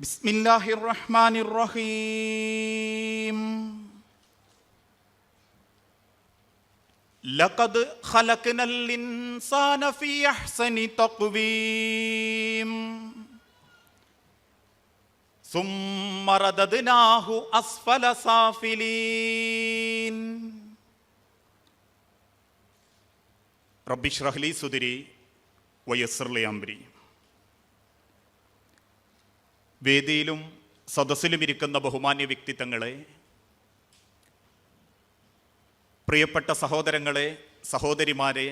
بسم الله الرحمن الرحيم لقد خلقنا الإنسان في أحسن تقويم ثم رددناه أسفل سافلين رب اشرح لي صدري ويسر لي أمري വേദിയിലും സദസ്സിലും ഇരിക്കുന്ന ബഹുമാന്യ വ്യക്തിത്വങ്ങളെ പ്രിയപ്പെട്ട സഹോദരങ്ങളെ സഹോദരിമാരെ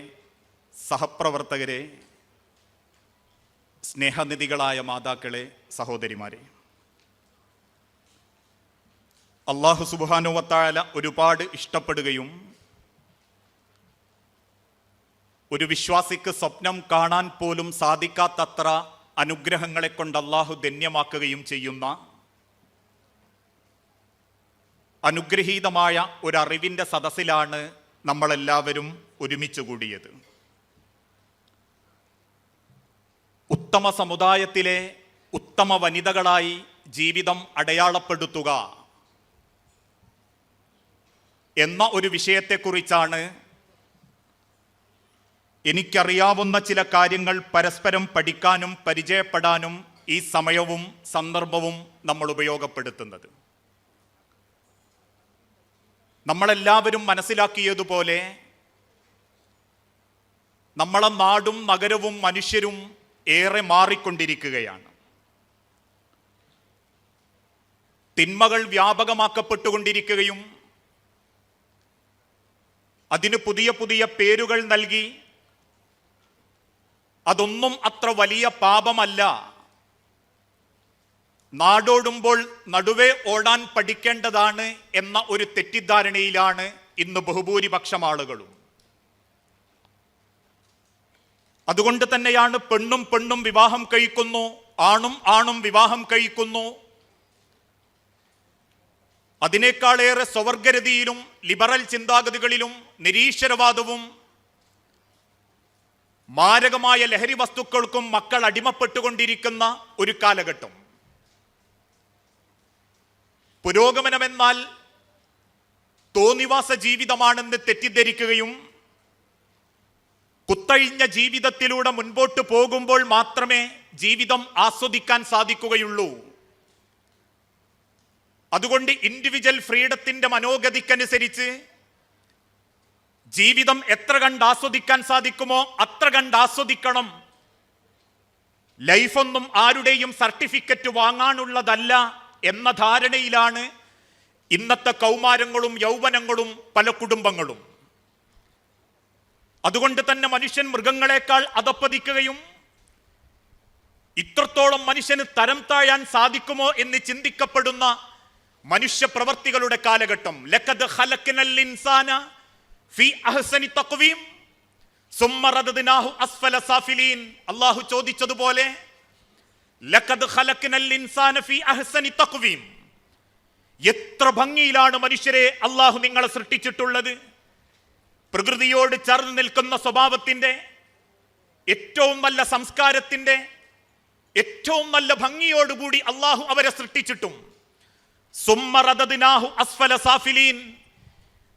സഹപ്രവർത്തകരെ സ്നേഹനിധികളായ മാതാക്കളെ സഹോദരിമാരെ. അള്ളാഹു സുബാനുവത്തായ ഒരുപാട് ഇഷ്ടപ്പെടുകയും ഒരു വിശ്വാസിക്ക് സ്വപ്നം കാണാൻ പോലും സാധിക്കാത്തത്ര അനുഗ്രഹങ്ങളെ കൊണ്ട് അള്ളാഹു ധന്യമാക്കുകയും ചെയ്യുന്ന അനുഗ്രഹീതമായ ഒരറിവിന്റെ സദസ്സിലാണ് നമ്മളെല്ലാവരും ഒരുമിച്ച് കൂടിയത്. ഉത്തമ സമുദായത്തിലെ ഉത്തമ വനിതകളായി ജീവിതം അടയാളപ്പെടുത്തുക എന്ന ഒരു വിഷയത്തെക്കുറിച്ചാണ് എനിക്കറിയാവുന്ന ചില കാര്യങ്ങൾ പരസ്പരം പഠിക്കാനും പരിചയപ്പെടാനും ഈ സമയവും സന്ദർഭവും നമ്മൾ ഉപയോഗപ്പെടുത്തുന്നത്. നമ്മളെല്ലാവരും മനസ്സിലാക്കിയതുപോലെ നമ്മളെ നാടും നഗരവും മനുഷ്യരും ഏറെ മാറിക്കൊണ്ടിരിക്കുകയാണ്. തിന്മകൾ വ്യാപകമാക്കപ്പെട്ടുകൊണ്ടിരിക്കുകയും അതിന് പുതിയ പുതിയ പേരുകൾ നൽകി അതൊന്നും അത്ര വലിയ പാപമല്ല. നാടോടുമ്പോൾ നടുവേ ഓടാൻ പഠിക്കേണ്ടതാണ് എന്ന ഒരു തെറ്റിദ്ധാരണയിലാണ് ഇന്ന് ബഹുഭൂരിപക്ഷം ആളുകളും. അതുകൊണ്ട് തന്നെയാണ് പെണ്ണും പെണ്ണും വിവാഹം കഴിക്കുന്നു ആണും ആണും വിവാഹം കഴിക്കുന്നു. അതിനേക്കാളേറെ സ്വവർഗരതിയിലും ലിബറൽ ചിന്താഗതികളിലും നിരീശ്വരവാദവും മാരകമായ ലഹരി വസ്തുക്കൾക്കും മക്കൾ അടിമപ്പെട്ടുകൊണ്ടിരിക്കുന്ന ഒരു കാലഘട്ടം. പുരോഗമനമെന്നാൽ തോന്നിവാസ ജീവിതമാണെന്ന് തെറ്റിദ്ധരിക്കുകയും കുത്തഴിഞ്ഞ ജീവിതത്തിലൂടെ മുൻപോട്ട് പോകുമ്പോൾ മാത്രമേ ജീവിതം ആസ്വദിക്കാൻ സാധിക്കുകയുള്ളൂ. അതുകൊണ്ട് ഇൻഡിവിജ്വൽ ഫ്രീഡത്തിന്റെ മനോഗതിക്കനുസരിച്ച് ജീവിതം എത്ര കണ്ട് ആസ്വദിക്കാൻ സാധിക്കുമോ അത്ര കണ്ട് ആസ്വദിക്കണം. ലൈഫൊന്നും ആരുടെയും സർട്ടിഫിക്കറ്റ് വാങ്ങാനുള്ളതല്ല എന്ന ധാരണയിലാണ് ഇന്നത്തെ കൗമാരങ്ങളും യൗവനങ്ങളും പല കുടുംബങ്ങളും. അതുകൊണ്ട് തന്നെ മനുഷ്യൻ മൃഗങ്ങളെക്കാൾ അതപ്പതിക്കുകയും ഇത്രത്തോളം മനുഷ്യന് തരം താഴാൻ സാധിക്കുമോ എന്ന് ചിന്തിക്കപ്പെടുന്ന മനുഷ്യ പ്രവർത്തികളുടെ കാലഘട്ടം. ലക്കത് ഹലക്കിനൽ ഇൻസാന അല്ലാഹു ചോദിച്ചതുപോലെ എത്ര ഭംഗിയിലാണ് മനുഷ്യരെ അള്ളാഹു നിങ്ങളെ സൃഷ്ടിച്ചിട്ടുള്ളത്. പ്രകൃതിയോട് ചേർന്ന് നിൽക്കുന്ന സ്വഭാവത്തിന്റെ ഏറ്റവും നല്ല സംസ്കാരത്തിന്റെ ഏറ്റവും നല്ല ഭംഗിയോടുകൂടി അള്ളാഹു അവരെ സൃഷ്ടിച്ചിട്ടും. സുമ്മ റദദ്നാഹു അസ്ഫല സാഫിലീൻ.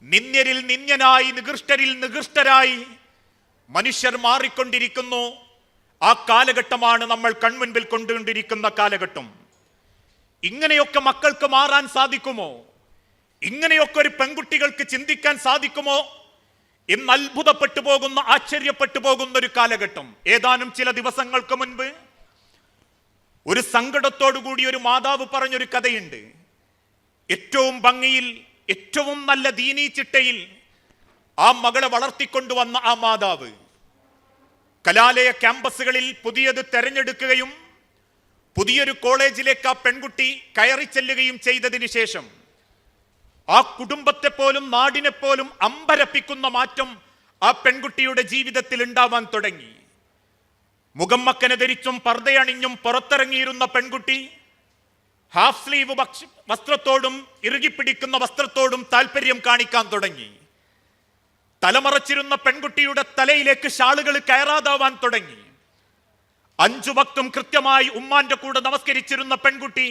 നിന്യരിൽ നിന്യനായി നികൃഷ്ടരിൽ നികൃഷ്ടരായി മനുഷ്യർ മാറിക്കൊണ്ടിരിക്കുന്നു. ആ കാലഘട്ടമാണ് നമ്മൾ കൺമുൻപിൽ കൊണ്ടുകൊണ്ടിരിക്കുന്ന കാലഘട്ടം. ഇങ്ങനെയൊക്കെ മക്കൾക്ക് മാറാൻ സാധിക്കുമോ? ഇങ്ങനെയൊക്കെ ഒരു പെൺകുട്ടികൾക്ക് ചിന്തിക്കാൻ സാധിക്കുമോ? എന്ന് അത്ഭുതപ്പെട്ടു പോകുന്ന ആശ്ചര്യപ്പെട്ടു പോകുന്ന ഒരു കാലഘട്ടം. ഏതാനും ചില ദിവസങ്ങൾക്ക് മുൻപ് ഒരു സങ്കടത്തോടു കൂടി ഒരു മാതാവ് പറഞ്ഞൊരു കഥയുണ്ട്. ഏറ്റവും ഭംഗിയിൽ ഏറ്റവും നല്ല ദീനീ ചിട്ടയിൽ ആ മകളെ വളർത്തിക്കൊണ്ടുവന്ന ആ മാതാവ്. കലാലയ ക്യാമ്പസുകളിൽ പുതിയത് തെരഞ്ഞെടുക്കുകയും പുതിയൊരു കോളേജിലേക്ക് ആ പെൺകുട്ടി കയറി ചെല്ലുകയും ചെയ്തതിന് ശേഷം ആ കുടുംബത്തെ പോലും നാടിനെ പോലും അമ്പരപ്പിക്കുന്ന മാറ്റം ആ പെൺകുട്ടിയുടെ ജീവിതത്തിൽ ഉണ്ടാവാൻ തുടങ്ങി. മുഖം മക്കനെ ധരിച്ചും പർദ്ദയണിഞ്ഞും പുറത്തിറങ്ങിയിരുന്ന പെൺകുട്ടി ഹാഫ് സ്ലീവ് വസ്ത്രത്തോടും ഇറുകിപ്പിടിക്കുന്ന വസ്ത്രത്തോടും താല്പര്യം കാണിക്കാൻ തുടങ്ങി. തലമറച്ചിരുന്ന പെൺകുട്ടിയുടെ തലയിലേക്ക് ഷാളുകൾ കയറാതാവാൻ തുടങ്ങി. അഞ്ചു ഭക്തും കൃത്യമായി ഉമ്മാന്റെ കൂടെ നമസ്കരിച്ചിരുന്ന പെൺകുട്ടി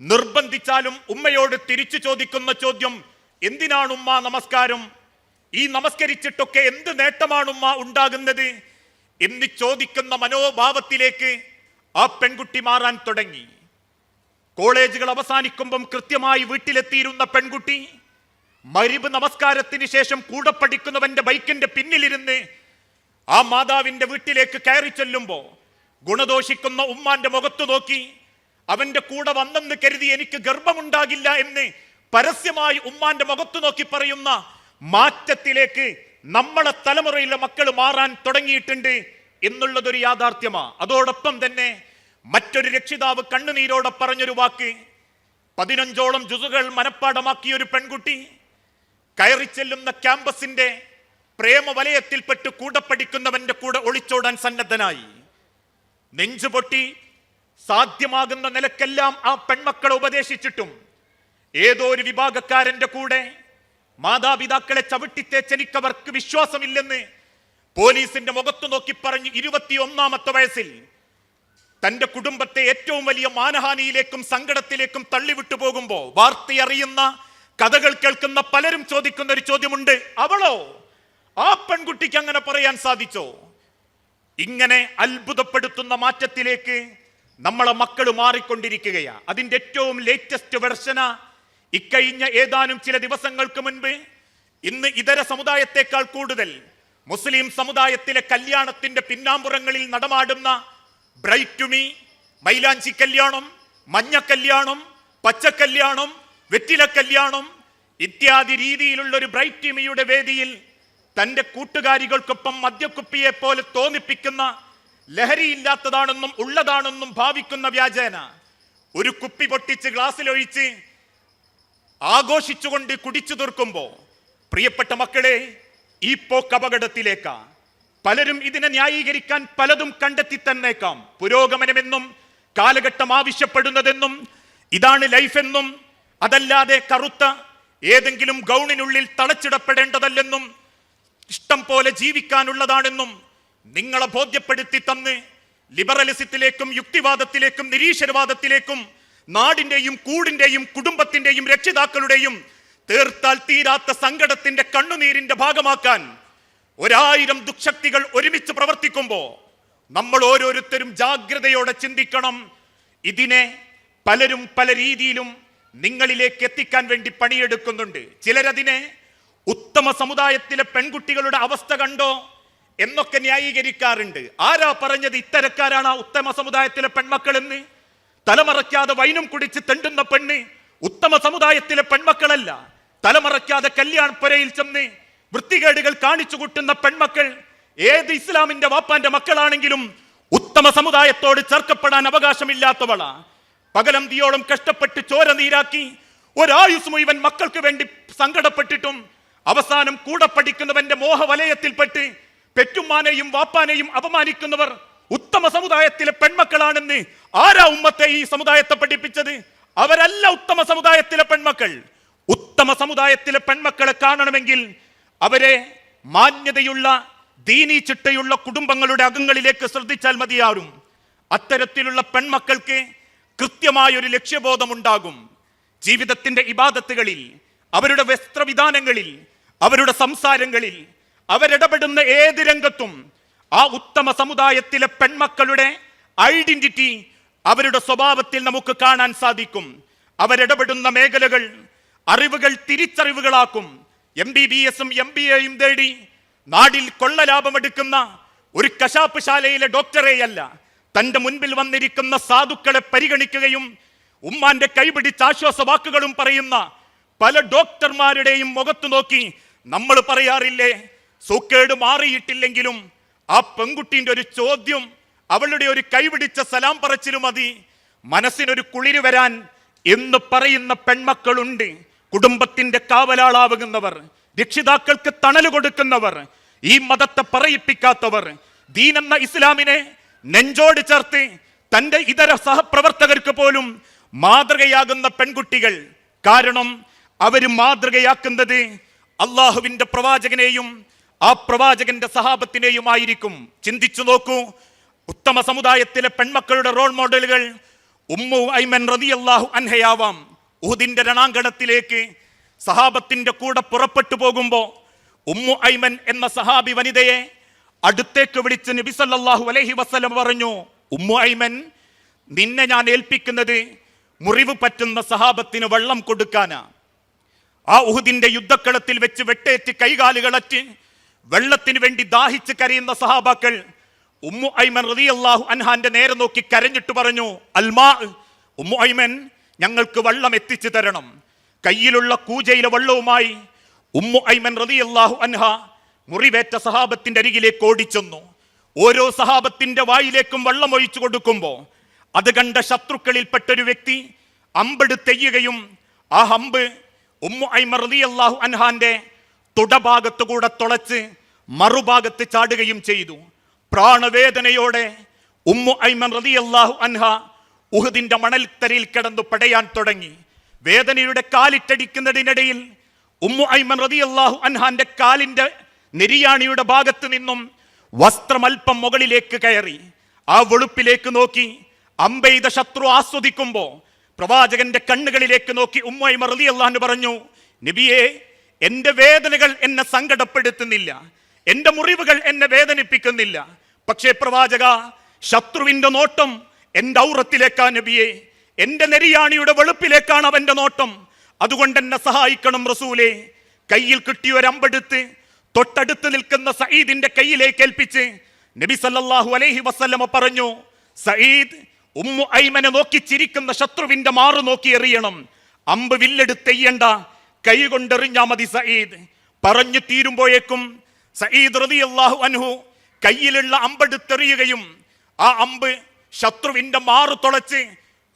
നിർബന്ധിച്ചാലും ഉമ്മയോട് തിരിച്ചു ചോദിക്കുന്ന ചോദ്യം എന്തിനാണ് ഉമ്മ നമസ്കാരം? ഈ നമസ്കരിച്ചിട്ടൊക്കെ എന്ത് നേട്ടമാണ് ഉമ്മ ഉണ്ടാകുന്നത്? എന്ന് ചോദിക്കുന്ന മനോഭാവത്തിലേക്ക് ആ പെൺകുട്ടി മാറാൻ തുടങ്ങി. കോളേജുകൾ അവസാനിക്കുമ്പം കൃത്യമായി വീട്ടിലെത്തിയിരുന്ന പെൺകുട്ടി മരിബ് നമസ്കാരത്തിന് ശേഷം കൂടെ പഠിക്കുന്നവന്റെ ബൈക്കിന്റെ പിന്നിലിരുന്ന് ആ മാതാവിന്റെ വീട്ടിലേക്ക് കയറി ചെല്ലുമ്പോ ഗുണദോഷിക്കുന്ന ഉമ്മാന്റെ മുഖത്തു നോക്കി അവന്റെ കൂടെ വന്നെന്ന് കരുതി എനിക്ക് ഗർഭമുണ്ടാകില്ല എന്ന് പരസ്യമായി ഉമ്മാന്റെ മുഖത്തു നോക്കി പറയുന്ന മാറ്റത്തിലേക്ക് നമ്മളെ തലമുറയിലെ മക്കൾ മാറാൻ തുടങ്ങിയിട്ടുണ്ട് എന്നുള്ളതൊരു യാഥാർത്ഥ്യമാ. അതോടൊപ്പം തന്നെ മറ്റൊരു രക്ഷിതാവ് കണ്ണുനീരോടെ പറഞ്ഞൊരു വാക്ക്. പതിനഞ്ചോളം ജുസുകൾ മനഃപ്പാടമാക്കിയ ഒരു പെൺകുട്ടി കയറി ചെല്ലുന്ന ക്യാമ്പസിന്റെ പ്രേമവലയത്തിൽപ്പെട്ട് കൂടെ പഠിക്കുന്നവന്റെ കൂടെ ഒളിച്ചോടാൻ സന്നദ്ധനായി. നെഞ്ചുപൊട്ടി സാധ്യമാകുന്ന നിലക്കെല്ലാം ആ പെൺമക്കളെ ഉപദേശിച്ചിട്ടും ഏതോ ഒരു വിഭാഗക്കാരന്റെ കൂടെ മാതാപിതാക്കളെ ചവിട്ടിത്തേച്ചനിക്കവർക്ക് വിശ്വാസമില്ലെന്ന് പോലീസിന്റെ മുഖത്തു നോക്കി പറഞ്ഞ് ഇരുപത്തിയൊന്നാമത്തെ വയസ്സിൽ തന്റെ കുടുംബത്തെ ഏറ്റവും വലിയ മാനഹാനിയിലേക്കും സങ്കടത്തിലേക്കും തള്ളിവിട്ടു പോകുമ്പോൾ വാർത്തയറിയുന്ന കഥകൾ കേൾക്കുന്ന പലരും ചോദിക്കുന്ന ഒരു ചോദ്യമുണ്ട്. അവളോ? ആ പെൺകുട്ടിക്ക് അങ്ങനെ പറയാൻ സാധിച്ചോ? ഇങ്ങനെ അത്ഭുതപ്പെടുത്തുന്ന മാറ്റത്തിലേക്ക് നമ്മളെ മക്കൾ മാറിക്കൊണ്ടിരിക്കുകയാണ് അതിന്റെ ഏറ്റവും ലേറ്റസ്റ്റ് വെർഷന ഇക്കഴിഞ്ഞ ഏതാനും ചില ദിവസങ്ങൾക്ക് മുൻപ് ഇന്ന് ഇതര സമുദായത്തെക്കാൾ കൂടുതൽ മുസ്ലിം സമുദായത്തിലെ കല്യാണത്തിന്റെ പിന്നാമ്പുറങ്ങളിൽ നടമാടുന്ന ബ്രൈറ്റ് ടു മീ മൈലാഞ്ചി കല്യാണം മഞ്ഞ കല്യാണം പച്ച കല്യാണം വെറ്റില കല്യാണം ഇത്യാദി രീതിയിലുള്ള ഒരു ബ്രൈറ്റ് ടീമിയുടെ വേദിയിൽ തന്റെ കൂട്ടുകാരികൾക്കൊപ്പം മദ്യക്കുപ്പിയെ പോലെ തോന്നിപ്പിക്കുന്ന ലഹരിയില്ലാത്തതാണെന്നും ഉള്ളതാണെന്നും ഭാവിക്കുന്ന വ്യാജേന ഒരു കുപ്പി പൊട്ടിച്ച് ഗ്ലാസ്സിലൊഴിച്ച് ആഘോഷിച്ചുകൊണ്ട് കുടിച്ചു തീർക്കുമ്പോ പ്രിയപ്പെട്ട മക്കളെ ഈ പോക്ക് അപകടത്തിലേക്കാ. പലരും ഇതിനെ ന്യായീകരിക്കാൻ പലതും കണ്ടെത്തി തന്നേക്കാം പുരോഗമനമെന്നും കാലഘട്ടം ആവശ്യപ്പെടുന്നതെന്നും ഇതാണ് ലൈഫെന്നും അതല്ലാതെ കറുത്ത ഏതെങ്കിലും ഗൗണിനുള്ളിൽ തളച്ചിടപ്പെടേണ്ടതല്ലെന്നും ഇഷ്ടം പോലെ ജീവിക്കാനുള്ളതാണെന്നും നിങ്ങളെ ബോധ്യപ്പെടുത്തി തന്ന് ലിബറലിസത്തിലേക്കും യുക്തിവാദത്തിലേക്കും നിരീശ്വരവാദത്തിലേക്കും നാടിന്റെയും കൂടിന്റെയും കുടുംബത്തിന്റെയും രക്ഷിതാക്കളുടെയും തീർത്താൽ തീരാത്ത സങ്കടത്തിന്റെ കണ്ണുനീരിന്റെ ഭാഗമാക്കാൻ ഒരായിരം ദുഃശക്തികൾ ഒരുമിച്ച് പ്രവർത്തിക്കുമ്പോൾ നമ്മൾ ഓരോരുത്തരും ജാഗ്രതയോടെ ചിന്തിക്കണം. ഇതിനെ പലരും പല രീതിയിലും നിങ്ങളിലേക്ക് എത്തിക്കാൻ വേണ്ടി പണിയെടുക്കുന്നുണ്ട്. ചിലരതിനെ ഉത്തമ സമുദായത്തിലെ പെൺകുട്ടികളുടെ അവസ്ഥ കണ്ടോ എന്നൊക്കെ ന്യായീകരിക്കാറുണ്ട്. ആരാ പറഞ്ഞത് ഇത്തരക്കാരാണ് ആ ഉത്തമ സമുദായത്തിലെ പെൺമക്കൾ എന്ന് തലമറയ്ക്കാതെ വൈനും കുടിച്ച് തെണ്ടുന്ന പെണ്ണ് ഉത്തമ സമുദായത്തിലെ പെൺമക്കളല്ല. തലമറയ്ക്കാതെ കല്യാൺ പുരയിൽ ചെന്ന് വൃത്തികേടുകൾ കാണിച്ചു കൂട്ടുന്ന പെൺമക്കൾ ഏത് ഇസ്ലാമിന്റെ വാപ്പാന്റെ മക്കളാണെങ്കിലും ഉത്തമ സമുദായത്തോട് ചേർക്കപ്പെടാൻ അവകാശമില്ലാത്തവളാ. പകലന്തിയോളം കഷ്ടപ്പെട്ട് ചോര നീരാക്കി ഒരായുസ് മുഴുവൻ മക്കൾക്ക് വേണ്ടി സങ്കടപ്പെട്ടിട്ടും അവസാനം കൂടെ പഠിക്കുന്നവന്റെ മോഹവലയത്തിൽപ്പെട്ട് പെറ്റുമ്മാനെയും വാപ്പാനെയും അപമാനിക്കുന്നവർ ഉത്തമ സമുദായത്തിലെ പെൺമക്കളാണെന്ന് ആരാ ഉമ്മത്തെ ഈ സമുദായത്തെ പഠിപ്പിച്ചത്? അവരല്ല ഉത്തമ സമുദായത്തിലെ പെൺമക്കൾ. ഉത്തമ സമുദായത്തിലെ പെൺമക്കളെ കാണണമെങ്കിൽ അവരെ മാന്യതയുള്ള ദീനി ചിട്ടയുള്ള കുടുംബങ്ങളുടെ അകങ്ങളിലേക്ക് ശ്രദ്ധിച്ചാൽ മതിയാകും അത്തരത്തിലുള്ള പെൺമക്കൾക്ക് കൃത്യമായൊരു ലക്ഷ്യബോധമുണ്ടാകും. ജീവിതത്തിന്റെ ഇബാദത്തുകളിൽ അവരുടെ വസ്ത്രവിധാനങ്ങളിൽ അവരുടെ സംസാരങ്ങളിൽ അവരിടപെടുന്ന ഏത് രംഗത്തും ആ ഉത്തമ സമുദായത്തിലെ പെൺമക്കളുടെ ഐഡന്റിറ്റി അവരുടെ സ്വഭാവത്തിൽ നമുക്ക് കാണാൻ സാധിക്കും. അവരിടപെടുന്ന മേഖലകൾ അറിവുകൾ തിരിച്ചറിവുകളാക്കും. എം ബി ബി എസും എം ബി എയും തേടി നാടിൽ കൊള്ളലാഭമെടുക്കുന്ന ഒരു കശാപ്പ് ശാലയിലെ ഡോക്ടറെയല്ല തന്റെ മുൻപിൽ വന്നിരിക്കുന്ന സാധുക്കളെ പരിഗണിക്കുകയും ഉമ്മാന്റെ കൈപിടിച്ച ആശ്വാസ വാക്കുകളും പറയുന്ന പല ഡോക്ടർമാരുടെയും മുഖത്തു നോക്കി നമ്മൾ പറയാറില്ലേ സൂക്കേട് മാറിയിട്ടില്ലെങ്കിലും ആ പെൺകുട്ടിന്റെ ഒരു ചോദ്യം അവളുടെ ഒരു കൈപിടിച്ച സലാം പറച്ചിലും മതി മനസ്സിനൊരു കുളിര് വരാൻ എന്ന് പറയുന്ന പെൺമക്കളുണ്ട്. കുടുംബത്തിന്റെ കാവലാളാവുന്നവർ രക്ഷിതാക്കൾക്ക് തണൽ കൊടുക്കുന്നവർ ഈ മതത്തെ പറയിപ്പിക്കാത്തവർ ദീനെന്ന ഇസ്ലാമിനെ നെഞ്ചോട് ചേർത്ത് തന്റെ ഇതര സഹപ്രവർത്തകർക്ക് പോലും മാതൃകയാകുന്ന പെൺകുട്ടികൾ. കാരണം അവർ മാതൃകയാക്കുന്നത് അള്ളാഹുവിന്റെ പ്രവാചകനെയും ആ പ്രവാചകന്റെ സഹാബത്തിനെയും ആയിരിക്കും ചിന്തിച്ചു നോക്കൂ ഉത്തമ സമുദായത്തിലെ പെൺമക്കളുടെ റോൾ മോഡലുകൾ ഉമ്മു ഐമൻ റതിയല്ലാഹു അൻഹയാവാം. ഉഹുദിന്റെ രണാങ്കണത്തിലേക്ക് സഹാബത്തിന്റെ കൂടെ പുറപ്പെട്ടു പോകുമ്പോൾ ഉമ്മു ഐമൻ എന്ന സഹാബി വനിതയെ അടുത്തേക്ക് വിളിച്ച് നബി സല്ലല്ലാഹു അലൈഹി വസല്ലം പറഞ്ഞു ഉമ്മു ഐമൻ നിന്നെ ഞാൻ ഏൽപ്പിക്കുന്നത് മുറിവ് പറ്റുന്ന സഹാബത്തിന് വെള്ളം കൊടുക്കാനാ. ആ ഉഹുദിന്റെ യുദ്ധക്കളത്തിൽ വെച്ച് വെട്ടേറ്റ് കൈകാലുകളറ്റ് വെള്ളത്തിന് വേണ്ടി ദാഹിച്ച് കരയുന്ന സഹാബാക്കൾ ഉമ്മു ഐമൻ റളിയല്ലാഹു അൻഹാന്റെ നേരെ നോക്കി കരഞ്ഞിട്ട് പറഞ്ഞു അൽമാ ഉമ്മു ഐമൻ ഞങ്ങൾക്ക് വള്ളം എത്തിച്ചു തരണം. കയ്യിലുള്ള കൂജയിലെ വള്ളവുമായി ഉമ്മു ഐമൻ റളിയല്ലാഹു അൻഹ മുറിവേറ്റ സഹാബത്തിന്റെ അരികിലേക്ക് ഓടിച്ചെന്നു. ഓരോ സഹാബത്തിന്റെ വായിലേക്കും വള്ളം ഒഴിച്ചു കൊടുക്കുമ്പോൾ അത് കണ്ട ശത്രുക്കളിൽപ്പെട്ടൊരു വ്യക്തി അമ്പെടുത്തെയ്യുകയും ആ ഹമ്പ് ഉമ്മു ഐമർ റളിയല്ലാഹു അൻഹാന്റെ തുടഭാഗത്തു കൂടെ തുളച്ച് മറുഭാഗത്ത് ചാടുകയും ചെയ്തു. പ്രാണവേദനയോടെ ഉമ്മു ഐമൻ റളിയല്ലാഹു അൻഹ ഉഹുദിന്റെ മണൽത്തരയിൽ കിടന്നു പടയാൻ തുടങ്ങി. വേദനയുടെ കാലിട്ടടിക്കുന്നതിനിടയിൽ ഉമ്മു ഐമൻ അള്ളാഹു അൻഹാന്റെ കാലിന്റെ നെരിയാണിയുടെ ഭാഗത്ത് നിന്നും വസ്ത്രം അല്പം മുകളിലേക്ക് കയറി. ആ വെളുപ്പിലേക്ക് നോക്കി അമ്പെയ്ത ശത്രു ആസ്വദിക്കുമ്പോൾ പ്രവാചകന്റെ കണ്ണുകളിലേക്ക് നോക്കി ഉമ്മ ഐമർ റതി അള്ളാഹു പറഞ്ഞു നബിയെ എന്റെ വേദനകൾ എന്നെ സങ്കടപ്പെടുത്തുന്നില്ല. എന്റെ മുറിവുകൾ എന്നെ വേദനിപ്പിക്കുന്നില്ല. പക്ഷേ പ്രവാചക ശത്രുവിന്റെ നോട്ടം എന്റെ ഔറത്തിലേക്കാ നബിയെ എന്റെ നെരിയാണിയുടെ വെളുപ്പിലേക്കാണ് അവന്റെ നോട്ടം. അതുകൊണ്ട് എന്നെ സഹായിക്കണം റസൂലെ. കയ്യിൽ കിട്ടിയ ഒരു അമ്പെടുത്ത് തൊട്ടടുത്ത് നിൽക്കുന്ന സയ്യിദിന്റെ കയ്യിലേക്ക് ഏൽപ്പിച്ച് നബി സല്ലല്ലാഹു അലൈഹി വസല്ലമ പറഞ്ഞു സയ്യിദ് ഉമ്മു ഐമനെ നോക്കി ചിരിക്കുന്ന ശത്രുവിന്റെ മാറു നോക്കി എറിയണം. അമ്പ് വില്ലെടുത്തെയ്യണ്ട കൈ കൊണ്ടെറിഞ്ഞാ മതി സയ്യിദ് പറഞ്ഞു തീരുമ്പോഴേക്കും സയ്യിദ് റളിയല്ലാഹു അൻഹു കയ്യിലുള്ള അമ്പെടുത്തെറിയുകയും ആ അമ്പ് ശത്രുവിന്റെ മാറു തുളച്ച്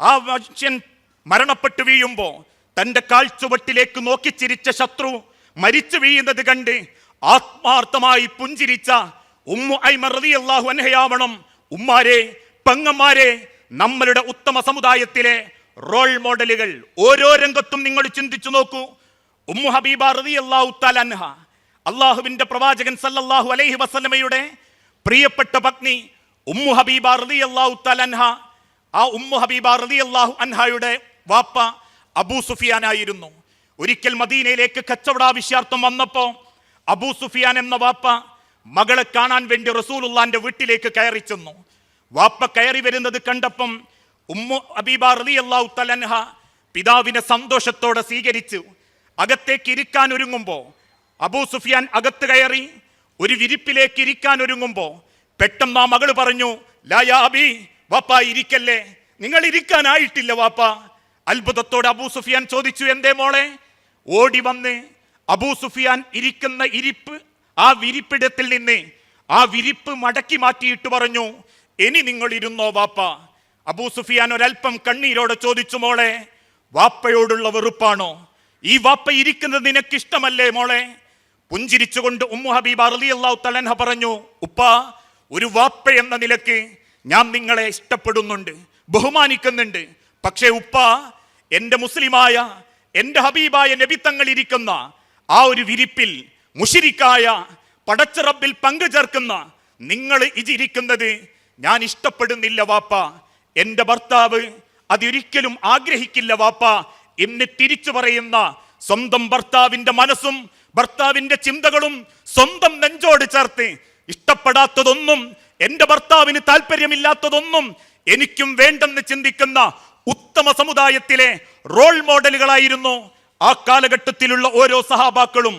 ആ മനുഷ്യൻ മരണപ്പെട്ടു വീഴുമ്പോ തന്റെ കാൽച്ചുവട്ടിലേക്ക് നോക്കി ചിരിച്ച ശത്രു മരിച്ചു വീഴുന്നത് കണ്ട് ആത്മാർത്ഥമായി പുഞ്ചിരിച്ച ഉമ്മു ഐമർ അള്ളാഹു അൻഹയാവണം. ഉമ്മാരെ പെങ്ങന്മാരെ നമ്മളുടെ ഉത്തമ സമുദായത്തിലെ റോൾ മോഡലുകൾ ഓരോ രംഗത്തും നിങ്ങൾ ചിന്തിച്ചു നോക്കൂ. ഉമ്മു ഹബീബ റളിയല്ലാഹു അള്ളാഹു അൻഹ. അള്ളാഹുവിന്റെ പ്രവാചകൻ സല്ലല്ലാഹു അലൈഹി വസല്ലമയുടെ പ്രിയപ്പെട്ട പത്നി ഉമ്മു ഹബീബ റലി അള്ളാഹു തലൻഹ ആ ഉമ്മു ഹബീബ റലി അള്ളാഹു അൻഹയുടെ വാപ്പ അബൂ സുഫിയാനായിരുന്നു. ഒരിക്കൽ മദീനയിലേക്ക് കച്ചവടാവശ്യാർത്ഥം വന്നപ്പോൾ അബൂ സുഫിയാൻ എന്ന വാപ്പ മകളെ കാണാൻ വേണ്ടി റസൂലുള്ളാന്റെ വീട്ടിലേക്ക് കയറി ചെന്നു. വാപ്പ കയറി വരുന്നത് കണ്ടപ്പം ഉമ്മു അബീബ റലി അള്ളാഹു തലൻഹ പിതാവിനെ സന്തോഷത്തോടെ സ്വീകരിച്ചു. അകത്തേക്ക് ഇരിക്കാൻ ഒരുങ്ങുമ്പോൾ അബൂ സുഫിയാൻ അകത്ത് കയറി ഒരു വിരിപ്പിലേക്ക് ഇരിക്കാൻ ഒരുങ്ങുമ്പോ പെട്ടെന്ന് ആ മകൾ പറഞ്ഞു ലായാബി വാപ്പ ഇരിക്കല്ലേ? നിങ്ങൾ ഇരിക്കാനായിട്ടില്ല വാപ്പ. അത്ഭുതത്തോടെ അബൂ സുഫിയാൻ ചോദിച്ചു എന്തേ മോളെ? ഓടി വന്ന് അബൂ സുഫിയാൻ ഇരിക്കുന്ന ഇരിപ്പ് ആ വിരിപ്പിടത്തിൽ നിന്ന് ആ വിരിപ്പ് മടക്കി മാറ്റിയിട്ട് പറഞ്ഞു ഇനി നിങ്ങൾ ഇരുന്നോ വാപ്പ? അബൂ സുഫിയാൻ ഒരൽപ്പം കണ്ണീരോടെ ചോദിച്ചു മോളെ വാപ്പയോടുള്ള വെറുപ്പാണോ? ഈ വാപ്പ ഇരിക്കുന്നത് നിനക്കിഷ്ടമല്ലേ മോളെ? പുഞ്ചിരിച്ചുകൊണ്ട് ഉമ്മു ഹബീബ തലൻഹ പറഞ്ഞു ഉപ്പ ഒരു വാപ്പ എന്ന നിലയ്ക്ക് ഞാൻ നിങ്ങളെ ഇഷ്ടപ്പെടുന്നുണ്ട് ബഹുമാനിക്കുന്നുണ്ട്. പക്ഷേ ഉപ്പ എന്റെ മുസ്ലിമായ എന്റെ ഹബീബായ നബിത്തങ്ങൾ ഇരിക്കുന്ന ആ ഒരു വിരിപ്പിൽ മുഷിരിക്കായ പടച്ച റബ്ബിൽ പങ്കു ചേർക്കുന്ന നിങ്ങൾ ഇതിരിക്കുന്നത് ഞാൻ ഇഷ്ടപ്പെടുന്നില്ല വാപ്പ. എന്റെ ഭർത്താവ് അതൊരിക്കലും ആഗ്രഹിക്കില്ല വാപ്പ. എന്ന് തിരിച്ചു പറയുന്ന സ്വന്തം ഭർത്താവിന്റെ മനസ്സും ഭർത്താവിന്റെ ചിന്തകളും സ്വന്തം നെഞ്ചോട് ചേർത്ത് ഇഷ്ടപ്പെടാത്തതൊന്നും എന്റെ ഭർത്താവിന് താല്പര്യമില്ലാത്തതൊന്നും എനിക്കും വേണ്ടെന്ന് ചിന്തിക്കുന്ന ഉത്തമ സമുദായത്തിലെ റോൾ മോഡലുകളായിരുന്നു ആ കാലഘട്ടത്തിലുള്ള ഓരോ സഹാബാക്കളും.